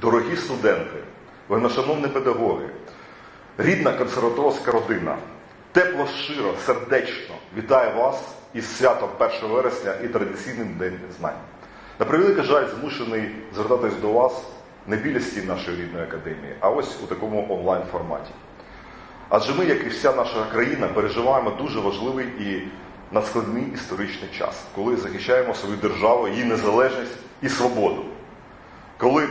Дорогі студенти, вельмишановні педагоги, рідна консерваторська родина, тепло, щиро, сердечно вітаю вас із святом 1 вересня і традиційним День знань. На превеликий жаль, змушений звертатись до вас не біля стін нашої рідної академії, а ось у такому онлайн форматі. Адже ми, як і вся наша країна, переживаємо дуже важливий і надскладний історичний час, коли захищаємо свою державу, її незалежність і свободу. Коли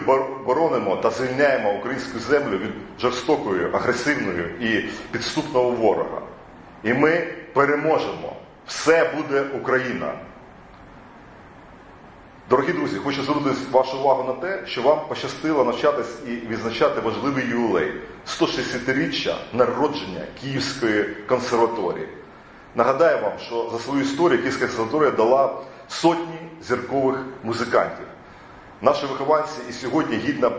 боронимо та звільняємо українську землю від жорстокої, агресивної і підступного ворога. І ми переможемо. Все буде Україна. Дорогі друзі, хочу звернути вашу увагу на те, що вам пощастило навчатись і відзначати важливий ювілей 160-річчя народження Київської консерваторії. Нагадаю вам, що за свою історію Київська консерваторія дала сотні зіркових музикантів. Наші вихованці і сьогодні гідно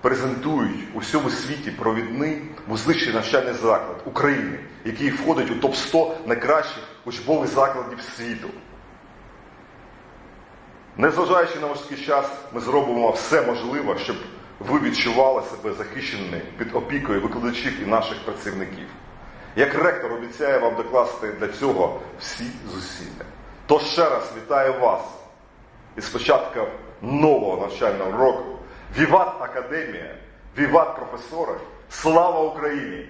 презентують у всьому світі провідний музичний навчальний заклад України, який входить у топ-100 найкращих учбових закладів світу. Незважаючи на важкий час, ми зробимо все можливе, щоб ви відчували себе захищеними під опікою викладачів і наших працівників. Як ректор обіцяю вам докласти для цього всі зусилля. Тож ще раз вітаю вас із початком нового навчального року. Віват Академія, Віват професори! Слава Україні!